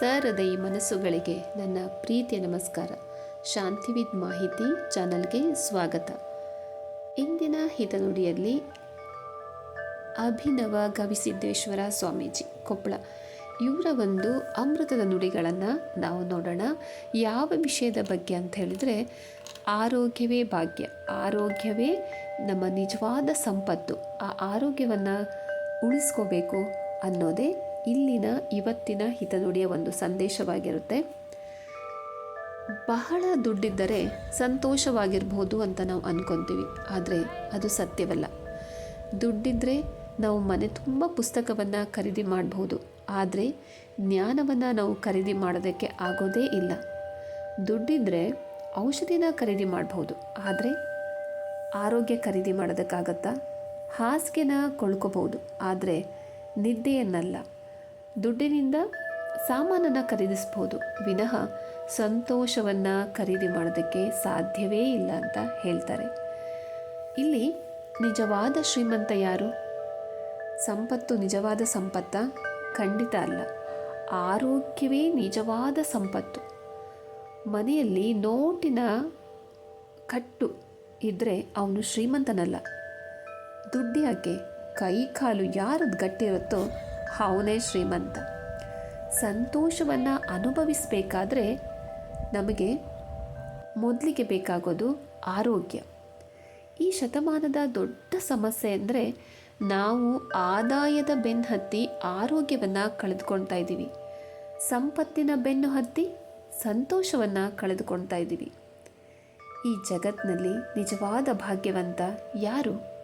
ಸಹೃದಯಿ ಮನಸ್ಸುಗಳಿಗೆ ನನ್ನ ಪ್ರೀತಿಯ ನಮಸ್ಕಾರ. ಶಾಂತಿವಿದ್ ಮಾಹಿತಿ ಚಾನಲ್ಗೆ ಸ್ವಾಗತ. ಇಂದಿನ ಹಿತನುಡಿಯಲ್ಲಿ ಅಭಿನವ ಗವಿಸಿದ್ದೇಶ್ವರ ಸ್ವಾಮೀಜಿ ಕೊಪ್ಪಳ. ಇವರ ಒಂದು ಅಮೃತದ ನುಡಿಗಳನ್ನು ನಾವು ನೋಡೋಣ. ಯಾವ ವಿಷಯದ ಬಗ್ಗೆ ಅಂತ ಹೇಳಿದರೆ, ಆರೋಗ್ಯವೇ ಭಾಗ್ಯ. ಆರೋಗ್ಯವೇ ನಮ್ಮ ನಿಜವಾದ ಸಂಪತ್ತು. ಆ ಆರೋಗ್ಯವನ್ನು ಉಳಿಸ್ಕೋಬೇಕು ಅನ್ನೋದೇ ಇಲ್ಲಿನ ಇವತ್ತಿನ ಹಿತನುಡಿಯ ಒಂದು ಸಂದೇಶವಾಗಿರುತ್ತೆ. ಬಹಳ ದುಡ್ಡಿದ್ದರೆ ಸಂತೋಷವಾಗಿರ್ಬೋದು ಅಂತ ನಾವು ಅಂದ್ಕೊತೀವಿ ಆದರೆ ಅದು ಸತ್ಯವಲ್ಲ. ದುಡ್ಡಿದ್ದರೆ ನಾವು ಮನೆ ತುಂಬ ಪುಸ್ತಕವನ್ನು ಖರೀದಿ ಮಾಡಬಹುದು ಆದರೆ ಜ್ಞಾನವನ್ನು ನಾವು ಖರೀದಿ ಮಾಡೋದಕ್ಕೆ ಆಗೋದೇ ಇಲ್ಲ. ದುಡ್ಡಿದ್ದರೆ ಔಷಧಿನ ಖರೀದಿ ಮಾಡಬಹುದು ಆದರೆ ಆರೋಗ್ಯ ಖರೀದಿ ಮಾಡೋದಕ್ಕಾಗತ್ತಾ? ಹಾಸಿಗೆನ ಕೊಳ್ಕೋಬಹುದು ಆದರೆ ನಿದ್ದೆಯನ್ನಲ್ಲ. ದುಡ್ಡಿನಿಂದ ಸಾಮಾನನ್ನು ಖರೀದಿಸ್ಬೋದು. ವಿನಃ ಸಂತೋಷವನ್ನು ಖರೀದಿ ಮಾಡೋದಕ್ಕೆ ಸಾಧ್ಯವೇ ಇಲ್ಲ ಅಂತ ಹೇಳ್ತಾರೆ. ಇಲ್ಲಿ ನಿಜವಾದ ಶ್ರೀಮಂತ ಯಾರು? ಸಂಪತ್ತು ನಿಜವಾದ ಸಂಪತ್ತ? ಖಂಡಿತ ಅಲ್ಲ. ಆರೋಗ್ಯವೇ ನಿಜವಾದ ಸಂಪತ್ತು. ಮನೆಯಲ್ಲಿ ನೋಟಿನ ಕಟ್ಟು ಇದ್ದರೆ ಅವನು ಶ್ರೀಮಂತನಲ್ಲ. ದುಡ್ಡು ಯಾಕೆ? ಕೈ ಕಾಲು ಯಾರದ್ದು ಗಟ್ಟಿರುತ್ತೋ ಅವನೇ ಶ್ರೀಮಂತ. ಸಂತೋಷವನ್ನು ಅನುಭವಿಸಬೇಕಾದ್ರೆ ನಮಗೆ ಮೊದಲಿಗೆ ಬೇಕಾಗೋದು ಆರೋಗ್ಯ. ಈ ಶತಮಾನದ ದೊಡ್ಡ ಸಮಸ್ಯೆ ಅಂದರೆ ನಾವು ಆದಾಯದ ಬೆನ್ನು ಹತ್ತಿ ಆರೋಗ್ಯವನ್ನು ಕಳೆದುಕೊಳ್ತಾ ಇದ್ದೀವಿ. ಸಂಪತ್ತಿನ ಬೆನ್ನು ಹತ್ತಿ ಸಂತೋಷವನ್ನು ಕಳೆದುಕೊಳ್ತಾ ಇದ್ದೀವಿ. ಈ ಜಗತ್ತಿನಲ್ಲಿ ನಿಜವಾದ ಭಾಗ್ಯವಂತ ಯಾರು?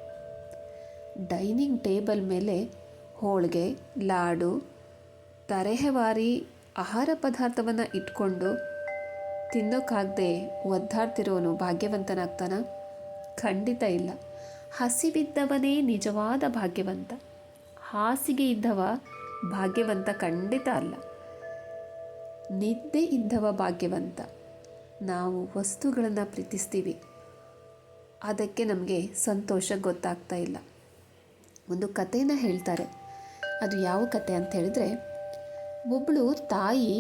ಡೈನಿಂಗ್ ಟೇಬಲ್ ಮೇಲೆ ಹೋಳಿಗೆ, ಲಾಡು, ತರಹೇವಾರಿ ಆಹಾರ ಪದಾರ್ಥವನ್ನು ಇಟ್ಕೊಂಡು ತಿನ್ನೋಕ್ಕಾಗದೆ ಒದ್ದಾಡ್ತಿರೋನು ಭಾಗ್ಯವಂತನಾಗ್ತಾನ? ಖಂಡಿತ ಇಲ್ಲ. ಹಸಿವಿದ್ದವನೇ ನಿಜವಾದ ಭಾಗ್ಯವಂತ. ಹಾಸಿಗೆ ಇದ್ದವ ಭಾಗ್ಯವಂತ ಖಂಡಿತ ಅಲ್ಲ. ನಿದ್ದೆ ಇದ್ದವ ಭಾಗ್ಯವಂತ. ನಾವು ವಸ್ತುಗಳನ್ನು ಪ್ರೀತಿಸ್ತೀವಿ. ಅದಕ್ಕೆ ನಮಗೆ ಸಂತೋಷ ಗೊತ್ತಾಗ್ತಾ ಇಲ್ಲ. ಒಂದು ಕಥೆನ ಹೇಳ್ತಾರೆ. ಅದು ಯಾವ ಕತೆ ಅಂತ ಹೇಳಿದರೆ ಒಬ್ಬಳು ತಾಯಿ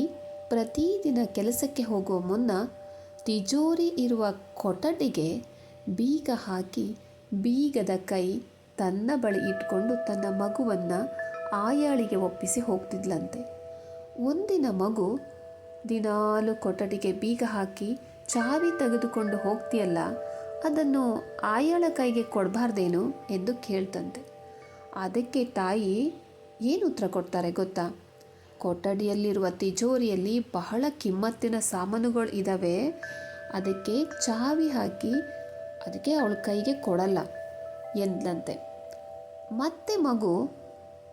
ಪ್ರತಿದಿನ ಕೆಲಸಕ್ಕೆ ಹೋಗುವ ಮುನ್ನ ತಿಜೋರಿ ಇರುವ ಕೊಠಡಿಗೆ ಬೀಗ ಹಾಕಿ ಬೀಗದ ಕೈ ತನ್ನ ಬಳಿ ಇಟ್ಕೊಂಡು ತನ್ನ ಮಗುವನ್ನು ಆಯಾಳಿಗೆ ಒಪ್ಪಿಸಿ ಹೋಗ್ತಿದ್ಲಂತೆ. ಒಂದಿನ ಮಗು ದಿನಾಲು ಕೊಠಡಿಗೆ ಬೀಗ ಹಾಕಿ ಚಾವಿ ತೆಗೆದುಕೊಂಡು ಹೋಗ್ತೀಯಲ್ಲ, ಅದನ್ನು ಆಯಾಳ ಕೈಗೆ ಕೊಡಬಾರ್ದೇನು ಎಂದು ಕೇಳ್ತಂತೆ. ಅದಕ್ಕೆ ತಾಯಿ ಏನು ಉತ್ತರ ಕೊಡ್ತಾರೆ ಗೊತ್ತಾ? ಕೊಠಡಿಯಲ್ಲಿರುವ ತಿಜೋರಿಯಲ್ಲಿ ಬಹಳ ಕಿಮ್ಮತ್ತಿನ ಸಾಮಾನುಗಳು ಇದ್ದಾವೆ ಅದಕ್ಕೆ ಚಾವಿ ಹಾಕಿ ಅದಕ್ಕೆ ಅವಳ ಕೈಗೆ ಕೊಡಲ್ಲ ಎಂದಂತೆ ಮತ್ತೆ ಮಗು,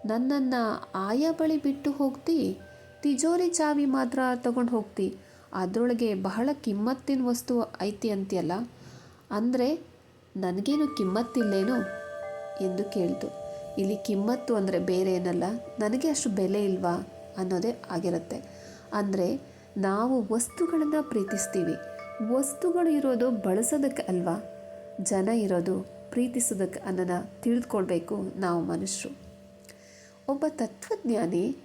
ನನ್ನನ್ನು ಆಯಾ ಬಳಿ ಬಿಟ್ಟು ಹೋಗ್ತಿ? ತಿಜೋರಿ ಚಾವಿ ಮಾತ್ರ ತಗೊಂಡು ಹೋಗ್ತಿ. ಅದರೊಳಗೆ ಬಹಳ ಕಿಮ್ಮತ್ತಿನ ವಸ್ತು ಐತಿ ಅಂತೀಯಲ್ಲ? ಅಂದರೆ ನನಗೇನು ಕಿಮ್ಮತ್ತಿಲ್ಲೇನು? ಎಂದು ಕೇಳ್ತು. ಇಲ್ಲಿ ಕಿಮ್ಮತ್ತು ಅಂದರೆ ಬೇರೆ ಏನಲ್ಲ? ನನಗೆ ಅಷ್ಟು ಬೆಲೆ ಇಲ್ವಾ? ಅನ್ನೋದೇ ಆಗಿರುತ್ತೆ. ಅಂದರೆ ನಾವು ವಸ್ತುಗಳನ್ನು ಪ್ರೀತಿಸ್ತೀವಿ. ವಸ್ತುಗಳು ಇರೋದು ಬಳಸೋದಕ್ಕೆ ಅಲ್ವಾ? ಜನ ಇರೋದು ಪ್ರೀತಿಸೋದಕ್ಕೆ ಅನ್ನೋದ ತಿಳಿದುಕೊಳ್ಬೇಕು ನಾವು ಮನುಷ್ಯರು. ಒಬ್ಬ ತತ್ವಜ್ಞಾನಿ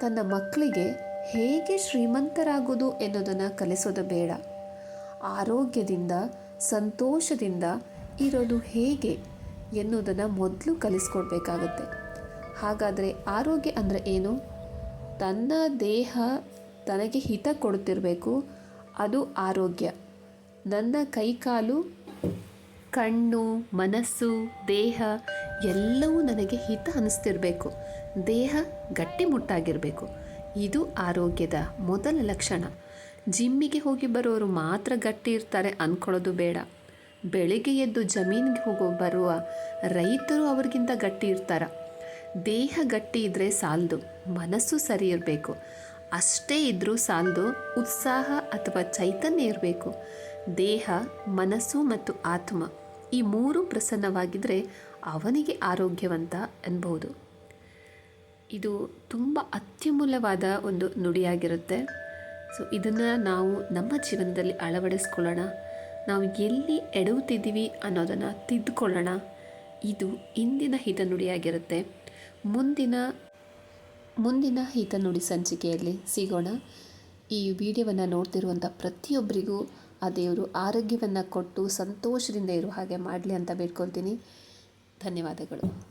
ತನ್ನ ಮಕ್ಕಳಿಗೆ ಹೇಗೆ ಶ್ರೀಮಂತರಾಗೋದು ಎನ್ನುವುದನ್ನು ಕಲಿಸೋದು ಬೇಡ. ಆರೋಗ್ಯದಿಂದ, ಸಂತೋಷದಿಂದ ಇರೋದು ಹೇಗೆ? ಎನ್ನುವುದನ್ನು ಮೊದಲು ಕಲಿಸ್ಕೊಡ್ಬೇಕಾಗತ್ತೆ. ಹಾಗಾದರೆ ಆರೋಗ್ಯ ಅಂದರೆ ಏನು? ತನ್ನ ದೇಹ ತನಗೆ ಹಿತ ಕೊಡ್ತಿರಬೇಕು ಅದು ಆರೋಗ್ಯ. ನನ್ನ ಕೈಕಾಲು, ಕಣ್ಣು, ಮನಸ್ಸು, ದೇಹ ಎಲ್ಲವೂ ನನಗೆ ಹಿತ ಅನ್ನಿಸ್ತಿರಬೇಕು ದೇಹ ಗಟ್ಟಿಮುಟ್ಟಾಗಿರಬೇಕು ಇದು ಆರೋಗ್ಯದ ಮೊದಲ ಲಕ್ಷಣ. ಜಿಮ್ಮಿಗೆ ಹೋಗಿ ಬರೋರು ಮಾತ್ರ ಗಟ್ಟಿ ಇರ್ತಾರೆ ಅಂದ್ಕೊಳ್ಳೋದು ಬೇಡ. ಬೆಳಿಗ್ಗೆ ಎದ್ದು ಜಮೀನಿಗೆ ಹೋಗೋ ಬರುವ ರೈತರು ಅವ್ರಿಗಿಂತ ಗಟ್ಟಿ ಇರ್ತಾರೆ. ದೇಹ ಗಟ್ಟಿ ಇದ್ದರೆ ಸಾಲದು, ಮನಸ್ಸು ಸರಿ ಇರಬೇಕು. ಅಷ್ಟೇ ಇದ್ದರೂ ಸಾಲದು, ಉತ್ಸಾಹ ಅಥವಾ ಚೈತನ್ಯ ಇರಬೇಕು. ದೇಹ, ಮನಸ್ಸು ಮತ್ತು ಆತ್ಮ ಈ ಮೂರು ಪ್ರಸನ್ನವಾಗಿದ್ದರೆ ಅವನಿಗೆ ಆರೋಗ್ಯವಂತ ಅನ್ಬೋದು. ಇದು ತುಂಬ ಅತ್ಯಮೂಲ್ಯವಾದ ಒಂದು ನುಡಿಯಾಗಿರುತ್ತೆ. ಸೊ ಇದನ್ನು ನಾವು ನಮ್ಮ ಜೀವನದಲ್ಲಿ ಅಳವಡಿಸ್ಕೊಳ್ಳೋಣ. ನಾವು ಎಲ್ಲಿ ಎಡವುತ್ತಿದ್ದೀವಿ ಅನ್ನೋದನ್ನು ತಿದ್ದುಕೊಳ್ಳೋಣ. ಇದು ಇಂದಿನ ಹಿತನುಡಿಯಾಗಿರುತ್ತೆ. ಮುಂದಿನ ಮುಂದಿನ ಹಿತ ನುಡಿ ಸಂಚಿಕೆಯಲ್ಲಿ ಸಿಗೋಣ. ಈ ವಿಡಿಯೋವನ್ನು ನೋಡ್ತಿರುವಂಥ ಪ್ರತಿಯೊಬ್ಬರಿಗೂ ಆ ದೇವರು ಆರೋಗ್ಯವನ್ನು ಕೊಟ್ಟು ಸಂತೋಷದಿಂದ ಇರುವ ಹಾಗೆ ಮಾಡಲಿ ಅಂತ ಬೇಡ್ಕೊಳ್ತೀನಿ. ಧನ್ಯವಾದಗಳು.